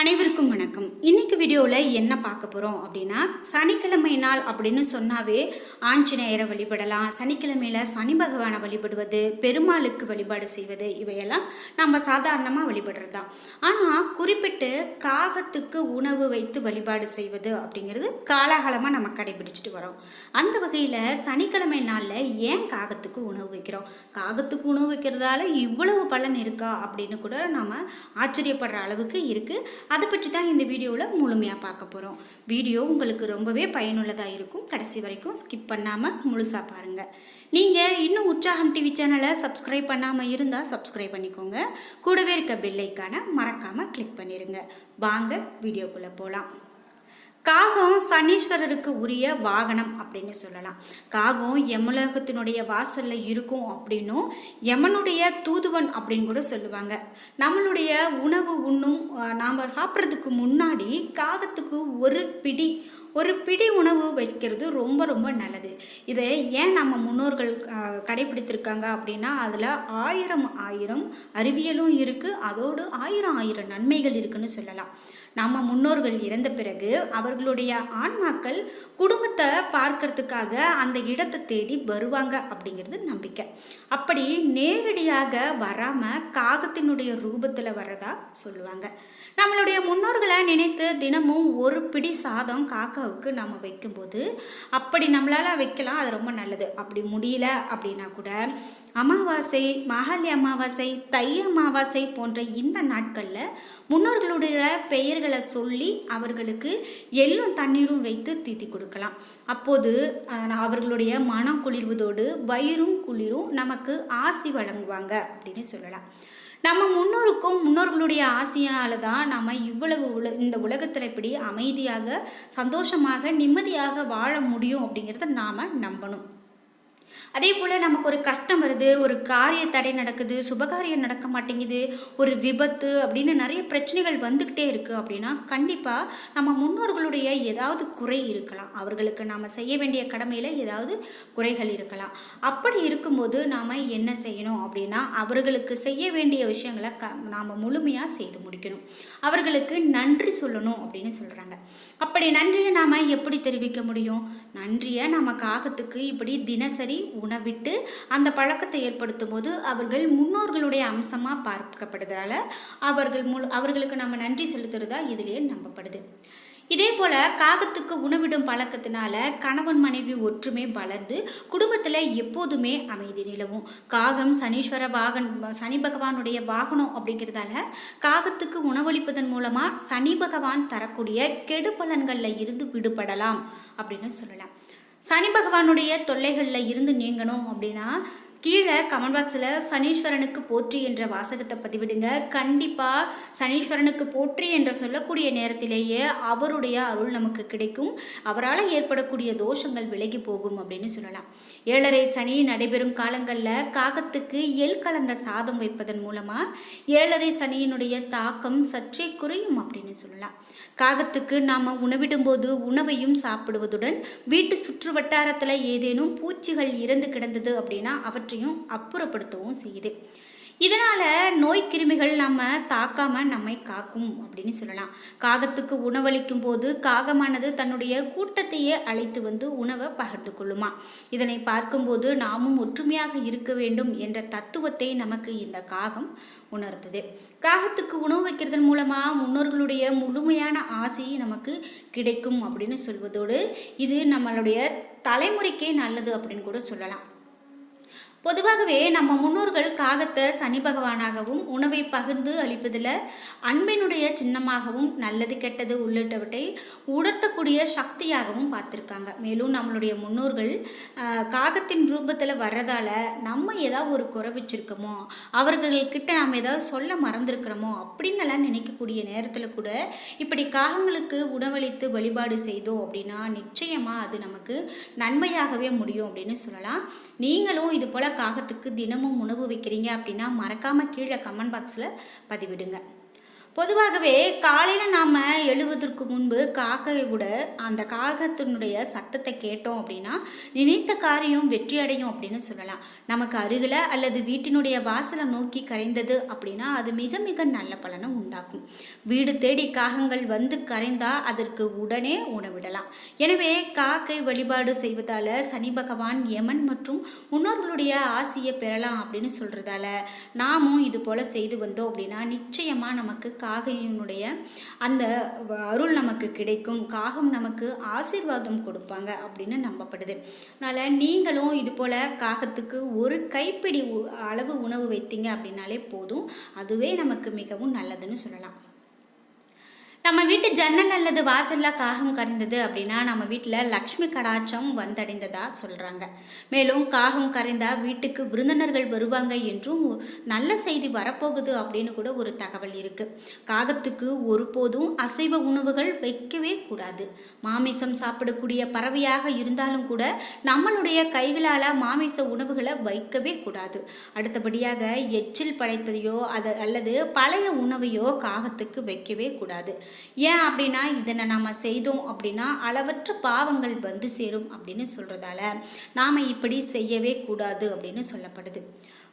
அனைவருக்கும் வணக்கம். இன்னைக்கு வீடியோவில் என்ன பார்க்க போகிறோம் அப்படின்னா சனிக்கிழமை நாள் அப்படின்னு சொன்னாவே ஆஞ்சநேயரை வழிபடலாம் சனிக்கிழமையில் சனி பகவானை வழிபடுவது பெருமாளுக்கு வழிபாடு செய்வது இவையெல்லாம் நம்ம சாதாரணமாக வழிபடுறது தான் ஆனால் குறிப்பிட்டு காகத்துக்கு உணவு வைத்து வழிபாடு செய்வது அப்படிங்கிறது காலாகாலமாக நம்ம கடைபிடிச்சிட்டு வரோம். அந்த வகையில் சனிக்கிழமை நாளில் ஏன் காகத்துக்கு உணவு வைக்கிறோம்? காகத்துக்கு உணவு வைக்கிறதால இவ்வளவு பலன் இருக்கா அப்படின்னு கூட நம்ம ஆச்சரியப்படுற அளவுக்கு இருக்குது அதை பற்றி தான் இந்த வீடியோவில் முழுமையாக பார்க்க போகிறோம் வீடியோ உங்களுக்கு ரொம்பவே பயனுள்ளதாக இருக்கும். கடைசி வரைக்கும் ஸ்கிப் பண்ணாமல் முழுசாக பாருங்கள் நீங்கள் இன்னும் உற்சாகம் டிவி சேனலை சப்ஸ்கிரைப் பண்ணாமல் இருந்தால் சப்ஸ்கிரைப் பண்ணிக்கோங்க. கூடவே இருக்க பெல்லைக்கான மறக்காமல் கிளிக் பண்ணிடுங்க வாங்க வீடியோக்குள்ளே போகலாம் காகம் சனீஸ்வரருக்கு உரிய வாகனம் அப்படின்னு சொல்லலாம். காகம் யமலோகத்தினுடைய வாசல்ல இருக்கும் அப்படின்னும் யமனுடைய தூதுவன் அப்படின்னு கூட சொல்லுவாங்க. நம்மளுடைய உணவு உண்ணும் நாம் சாப்பிட்றதுக்கு முன்னாடி காகத்துக்கு ஒரு பிடி ஒரு பிடி உணவு வைக்கிறது ரொம்ப ரொம்ப நல்லது. இதை ஏன் நம்ம முன்னோர்கள் அஹ், கடைபிடித்திருக்காங்க அப்படின்னா அதில் ஆயிரம் ஆயிரம் அறிவியலும் இருக்குது அதோடு ஆயிரம் ஆயிரம் நன்மைகள் இருக்குன்னு சொல்லலாம். நம்ம முன்னோர்கள் இறந்த பிறகு அவர்களுடைய ஆன்மாக்கள் குடும்பத்தை பார்க்கறதுக்காக அந்த இடத்தை தேடி வருவாங்க அப்படிங்கிறது நம்பிக்கை. அப்படி நேரடியாக வராமல் காகத்தினுடைய ரூபத்தில் வரதா சொல்லுவாங்க. நம்மளுடைய முன்னோர்களை நினைத்து தினமும் ஒரு பிடி சாதம் காக்காவுக்கு நம்ம வைக்கும்போது அப்படி நம்மளால் வைக்கலாம் அது ரொம்ப நல்லது. அப்படி முடியல அப்படின்னா கூட அமாவாசை மகாலி அமாவாசை தை அமாவாசை போன்ற இந்த நாட்களில் முன்னோர்களுடைய பெயர்களை சொல்லி அவர்களுக்கு எள்ளும் தண்ணீரும் வைத்து தீத்தி கொடுக்கலாம். அப்போது அவர்களுடைய மனம் குளிர்வதோடு வயிறும் குளிரும் நமக்கு ஆசி வழங்குவாங்க அப்படின்னு சொல்லலாம். நம்ம முன்னோருக்கும் முன்னோர்களுடைய ஆசையால் தான் நம்ம இவ்வளவு உல இந்த உலகத்தில் இப்படி அமைதியாக சந்தோஷமாக நிம்மதியாக வாழ முடியும் அப்படிங்கிறத நாம் நம்பணும். அதே போல் நமக்கு ஒரு கஷ்டம் வருது ஒரு காரிய தடை நடக்குது சுபகாரியம் நடக்க மாட்டேங்குது ஒரு விபத்து அப்படின்னு நிறைய பிரச்சனைகள் வந்துக்கிட்டே இருக்குது அப்படின்னா கண்டிப்பாக நம்ம முன்னோர்களுடைய ஏதாவது குறை இருக்கலாம். அவர்களுக்கு நாம் செய்ய வேண்டிய கடமையில் ஏதாவது குறைகள் இருக்கலாம். அப்படி இருக்கும்போது நாம் என்ன செய்யணும் அப்படின்னா அவர்களுக்கு செய்ய வேண்டிய விஷயங்களை க நாம் முழுமையாக செய்து முடிக்கணும். அவர்களுக்கு நன்றி சொல்லணும் அப்படின்னு சொல்கிறாங்க அப்படி நன்றியை நாம் எப்படி தெரிவிக்க முடியும்? நன்றியை நம்ம காகத்துக்கு இப்படி தினசரி உணவிட்டு அந்த பழக்கத்தை ஏற்படுத்தும் போது அவர்கள் முன்னோர்களுடைய அம்சமாக பார்க்கப்படுறதால அவர்கள் முழு அவர்களுக்கு நம்ம நன்றி செலுத்துறதா இதிலேயே நம்பப்படுது. இதே போல் காகத்துக்கு உணவிடும் பழக்கத்தினால கணவன் மனைவி ஒற்றுமை வளர்ந்து குடும்பத்தில் எப்போதுமே அமைதி நிலவும். காகம் சனீஸ்வர வாகன் சனி பகவானுடைய வாகனம் அப்படிங்கிறதால காகத்துக்கு உணவளிப்பதன் மூலமாக சனி பகவான் தரக்கூடிய கெடு பலன்களில் இருந்து விடுபடலாம் அப்படின்னு சொல்லலாம். சனி பகவானுடைய தொல்லைகளில் இருந்து நீங்கணும் அப்படின்னா கீழே கமெண்ட் பாக்ஸில் சனீஸ்வரனுக்கு போற்றி என்ற வாசகத்தை பதிவிடுங்க. கண்டிப்பாக சனீஸ்வரனுக்கு போற்றி என்று சொல்லக்கூடிய நேரத்திலேயே அவருடைய அருள் நமக்கு கிடைக்கும். அவரால் ஏற்படக்கூடிய தோஷங்கள் விலகி போகும் அப்படின்னு சொல்லலாம். ஏழரை சனி நடைபெறும் காலங்களில் காகத்துக்கு எள் கலந்த சாதம் வைப்பதன் மூலமாக ஏழரை சனியினுடைய தாக்கம் சற்றே குறையும் அப்படின்னு சொல்லலாம். காகத்துக்கு நாம் உணவிடும்போது உணவையும் சாப்பிடுவதுடன் வீட்டு சுற்று வட்டாரத்தில் ஏதேனும் பூச்சிகள் இறந்து கிடந்தது அப்படின்னா அவற்றையும் அப்புறப்படுத்தவும் செய்யுது. இதனால் நோய் கிருமிகள் நம்ம தாக்காமல் நம்மை காக்கும் அப்படின்னு சொல்லலாம். காகத்துக்கு உணவளிக்கும் போது காகமானது தன்னுடைய கூட்டத்தையே அழைத்து வந்து உணவை பகிர்ந்து கொள்ளுமா? இதனை பார்க்கும்போது நாமும் ஒற்றுமையாக இருக்க வேண்டும் என்ற தத்துவத்தை நமக்கு இந்த காகம் உணர்த்துது காகத்துக்கு உணவு வைக்கிறதன் மூலமாக முன்னோர்களுடைய முழுமையான ஆசை நமக்கு கிடைக்கும் அப்படின்னு சொல்வதோடு இது நம்மளுடைய தலைமுறைக்கே நல்லது அப்படின்னு கூட சொல்லலாம். பொதுவாகவே நம்ம முன்னோர்கள் காகத்தை சனி பகவானாகவும் உணவை பகிர்ந்து அளிப்பதில் அன்பினுடைய சின்னமாகவும் நல்லது கெட்டது உள்ளிட்டவற்றை உணர்த்தக்கூடிய சக்தியாகவும் பார்த்துருக்காங்க. மேலும் நம்மளுடைய முன்னோர்கள் காகத்தின் ரூபத்தில் வர்றதால நம்ம ஏதாவது ஒரு குறை வச்சிருக்கோமோ அவர்கள்கிட்ட நாம் ஏதாவது சொல்ல மறந்துருக்கிறோமோ அப்படின்னு நினைக்கக்கூடிய நேரத்தில் கூட இப்படி காகங்களுக்கு உணவளித்து வழிபாடு செய்தோம் அப்படின்னா நிச்சயமாக அது நமக்கு நன்மையாகவே முடியும் அப்படின்னு சொல்லலாம். நீங்களும் இது போல் காகத்துக்கு தினமும் உணவு வைக்கிறீங்க அப்படின்னா மறக்காமல் கீழே கமெண்ட் பாக்ஸில் பதிவிடுங்க. பொதுவாகவே காலையில் நாம் எழுவதற்கு முன்பு காக்கையை விட அந்த காகத்தினுடைய சத்தத்தை கேட்டோம் அப்படின்னா நினைத்த காரியம் வெற்றி அடையும் அப்படின்னு சொல்லலாம். நமக்கு அருகில் அல்லது வீட்டினுடைய வாசலை நோக்கி கரைந்தது அப்படின்னா அது மிக மிக நல்ல பலனை உண்டாக்கும். வீடு தேடி காகங்கள் வந்து கரைந்தால் அதற்கு உடனே உணவிடலாம். எனவே காக்கை வழிபாடு செய்வதால் சனி பகவான் யமன் மற்றும் முன்னோர்களுடைய ஆசையை பெறலாம் அப்படின்னு சொல்கிறதால நாமும் இது போல் செய்து வந்தோம் அப்படின்னா நிச்சயமாக நமக்கு காகையினுடைய அந்த அருள் நமக்கு கிடைக்கும் காகம் நமக்கு ஆசீர்வாதம் கொடுப்பாங்க அப்படின்னு நம்பப்படுது. அதனால் நீங்களும் இது போல் காகத்துக்கு ஒரு கைப்பிடி உ- அளவு உணவு வைத்தீங்க அப்படின்னாலே போதும். அதுவே நமக்கு மிகவும் நல்லதுன்னு சொல்லலாம். நம்ம வீட்டு ஜன்னல் அல்லது வாசல்ல காகம் கரைந்தது அப்படின்னா நம்ம வீட்டில் லக்ஷ்மி கடாட்சம் வந்தடைந்ததா சொல்கிறாங்க மேலும் காகம் கரைந்தா வீட்டுக்கு விருந்தினர்கள் வருவாங்க என்றும் நல்ல செய்தி வரப்போகுது அப்படின்னு கூட ஒரு தகவல் இருக்கு. காகத்துக்கு ஒருபோதும் அசைவ உணவுகள் வைக்கவே கூடாது. மாமிசம் சாப்பிடக்கூடிய பறவையாக இருந்தாலும் கூட நம்மளுடைய கைகளால் மாமிச உணவுகளை வைக்கவே கூடாது. அடுத்தபடியாக எச்சில் படைத்ததையோ அது அல்லது பழைய உணவையோ காகத்துக்கு வைக்கவே கூடாது. ஏன் அப்படின்னா இதனை நாம் செய்தோம் அப்படின்னா அளவற்ற பாவங்கள் வந்து சேரும் அப்படின்னு சொல்கிறதால நாம் இப்படி செய்யவே கூடாது அப்படின்னு சொல்லப்படுது.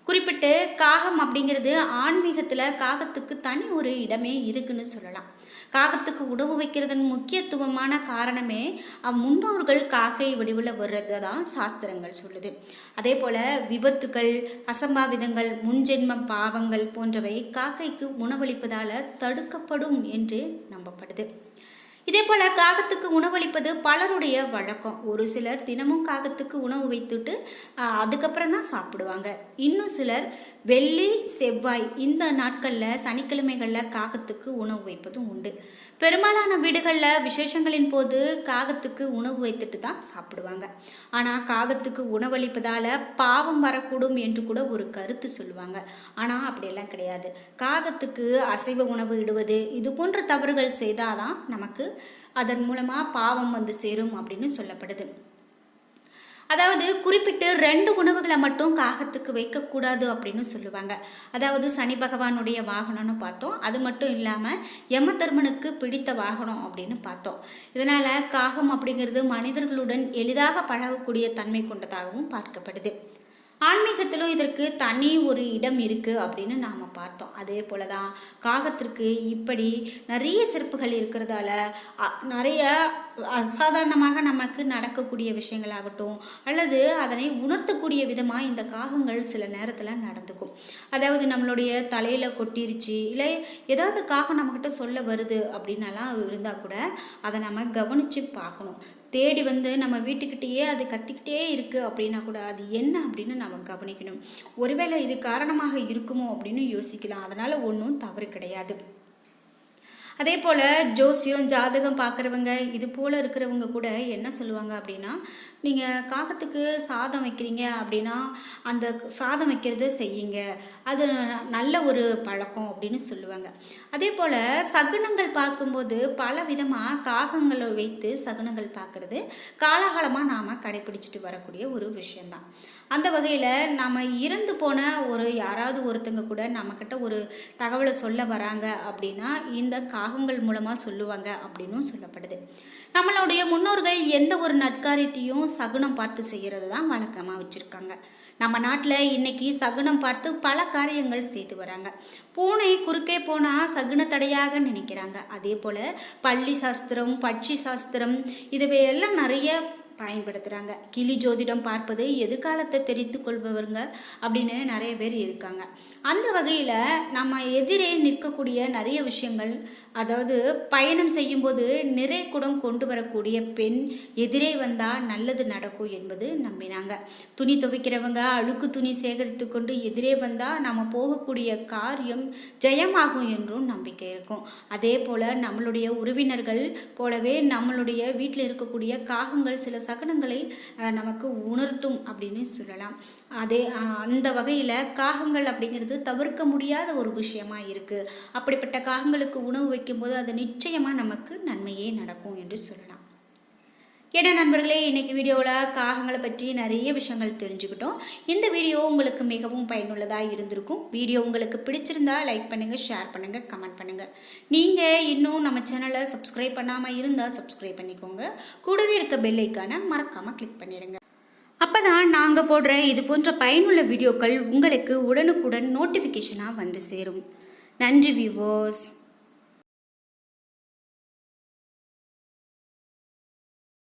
குறிப்பிட்டு காகம் அப்படிங்கிறது ஆன்மீகத்தில் காகத்துக்கு தனி ஒரு இடமே இருக்குன்னு சொல்லலாம். காகத்துக்கு உணவு வைக்கிறதன் முக்கியத்துவமான காரணமே முன்னோர்கள் காக்கை வடிவில் வர்றதை தான் சாஸ்திரங்கள் சொல்லுது. அதே போல் விபத்துகள் அசம்பாவிதங்கள் முன்ஜென்ம பாவங்கள் போன்றவை காக்கைக்கு உணவளிப்பதால் தடுக்கப்படும் என்று நம்பப்படுது. இதே போல் காகத்துக்கு உணவளிப்பது பலருடைய வழக்கம். ஒரு சிலர் தினமும் காகத்துக்கு உணவு வைத்துட்டு அதுக்கப்புறம் தான் சாப்பிடுவாங்க. இன்னும் சிலர் வெள்ளி செவ்வாய் இந்த நாட்களில் சனிக்கிழமைகளில் காகத்துக்கு உணவு வைப்பதும் உண்டு. பெரும்பாலான வீடுகளில் விசேஷங்களின் போது காகத்துக்கு உணவு வைத்துட்டு தான் சாப்பிடுவாங்க. ஆனால் காகத்துக்கு உணவளிப்பதால் பாவம் வரக்கூடும் என்று கூட ஒரு கருத்து சொல்லுவாங்க. ஆனால் அப்படியெல்லாம் கிடையாது. காகத்துக்கு அசைவ உணவு இடுவது இது போன்ற தவறுகள் செய்தாதான் நமக்கு அதன் மூலமாக பாவம் வந்து சேரும் அப்படின்னு சொல்லப்படுது. அதாவது குறிப்பிட்டு ரெண்டு உணவுகளை மட்டும் காகத்துக்கு வைக்கக்கூடாது அப்படின்னு சொல்லுவாங்க. அதாவது சனி பகவானுடைய வாகனம்னு பார்த்தோம். அது மட்டும் இல்லாமல் யமதர்மனுக்கு பிடித்த வாகனம் அப்படின்னு பார்த்தோம். இதனால் காகம் அப்படிங்கிறது மனிதர்களுடன் எளிதாக பழகக்கூடிய தன்மை கொண்டதாகவும் பார்க்கப்படுது. ஆன்மீகத்திலும் இதற்கு தனி ஒரு இடம் இருக்குது அப்படின்னு நாம் பார்த்தோம். அதே போல தான் காகத்திற்கு இப்படி நிறைய சிறப்புகள் இருக்கிறதால அ, நிறைய அசாதாரணமாக நமக்கு நடக்கக்கூடிய விஷயங்களாகட்டும் அல்லது அதனை உணர்த்தக்கூடிய விதமாக இந்த காகங்கள் சில நேரத்தில் நடந்துக்கும். அதாவது நம்மளுடைய தலையில் கொட்டிருச்சு இல்லை ஏதாவது காகம் நம்மக்கிட்ட சொல்ல வருது அப்படின்னலாம் இருந்தால் கூட அதை நம்ம கவனித்து பார்க்கணும். தேடி வந்து நம்ம வீட்டுக்கிட்டேயே அது கத்திக்கிட்டே இருக்குது அப்படின்னா கூட அது என்ன அப்படின்னு நம்ம கவனிக்கணும். ஒருவேளை இது காரணமாக இருக்குமோ அப்படின்னு யோசிக்கலாம். அதனால் ஒன்றும் தவறு கிடையாது. அதே போல் ஜோசியம் ஜாதகம் பார்க்குறவங்க இது போல் இருக்கிறவங்க கூட என்ன சொல்லுவாங்க அப்படின்னா நீங்கள் காகத்துக்கு சாதம் வைக்கிறீங்க அப்படின்னா அந்த சாதம் வைக்கிறத செய்யுங்க. அது நல்ல ஒரு பழக்கம் அப்படின்னு சொல்லுவாங்க. அதே போல் சகுனங்கள் பார்க்கும்போது பல விதமாக காகங்களை வைத்து சகுனங்கள் பார்க்குறது காலகாலமாக நாம் கடைப்பிடிச்சிட்டு வரக்கூடிய ஒரு விஷயந்தான் அந்த வகையில் நம்ம இறந்து போன ஒரு யாராவது ஒருத்தங்க கூட நம்மக்கிட்ட ஒரு தகவலை சொல்ல வராங்க அப்படின்னா இந்த காகங்கள் மூலமாக சொல்லுவாங்க அப்படின்னும் சொல்லப்படுது. நம்மளுடைய முன்னோர்கள் எந்த ஒரு நற்காரியத்தையும் சகுனம் பார்த்து செய்கிறது தான் வழக்கமாக வச்சுருக்காங்க. நம்ம நாட்டில் இன்னைக்கு சகுனம் பார்த்து பல காரியங்கள் செய்து வராங்க. பூனை குறுக்கே போனால் சகுன தடையாக நினைக்கிறாங்க. அதே போல் பள்ளி சாஸ்திரம் பட்சி சாஸ்திரம் இதுவையெல்லாம் நிறைய பயன்படுத்துகிறாங்க கிளி ஜோதிடம் பார்ப்பது எதிர்காலத்தை தெரிந்து கொள்பவருங்க அப்படின்னு நிறைய பேர் இருக்காங்க. அந்த வகையில் நம்ம எதிரே நிற்கக்கூடிய நிறைய விஷயங்கள் அதாவது பயணம் செய்யும்போது நிறை குடம் கொண்டு வரக்கூடிய பெண் எதிரே வந்தால் நல்லது நடக்கும் என்பது நம்பினாங்க. துணி துவைக்கிறவங்க அழுக்கு துணி சேகரித்து கொண்டு எதிரே வந்தால் நம்ம போகக்கூடிய காரியம் ஜெயமாகும் என்றும் நம்பிக்கை இருக்கும். அதே போல் நம்மளுடைய உறவினர்கள் போலவே நம்மளுடைய வீட்டில் இருக்கக்கூடிய காகங்கள் சில சகனங்களை நமக்கு உணர்த்தும் அப்படின்னு சொல்லலாம். அதே அந்த வகையில் காகங்கள் அப்படிங்கிறது தவிர்க்க முடியாத ஒரு விஷயமா இருக்குது அப்படிப்பட்ட காகங்களுக்கு உணவு வைக்கும்போது அது நிச்சயமாக நமக்கு நன்மையே நடக்கும் என்று சொல்லலாம். ஏன்னா நண்பர்களே இன்றைக்கி வீடியோவில் காகங்களை பற்றி நிறைய விஷயங்கள் தெரிஞ்சுக்கிட்டோம். இந்த வீடியோ உங்களுக்கு மிகவும் பயனுள்ளதாக இருந்திருக்கும். வீடியோ உங்களுக்கு பிடிச்சிருந்தா லைக் பண்ணுங்கள் ஷேர் பண்ணுங்கள் கமெண்ட் பண்ணுங்கள் நீங்கள் இன்னும் நம்ம சேனலை சப்ஸ்கிரைப் பண்ணாமல் இருந்தால் சப்ஸ்கிரைப் பண்ணிக்கோங்க. கூடவே இருக்க பெல் மறக்காமல் கிளிக் பண்ணிடுங்க அப்போ தான் நாங்கள் போடுற இது போன்ற பயனுள்ள வீடியோக்கள் உங்களுக்கு உடனுக்குடன் நோட்டிஃபிகேஷனாக வந்து சேரும். நன்றி வியூவர்ஸ்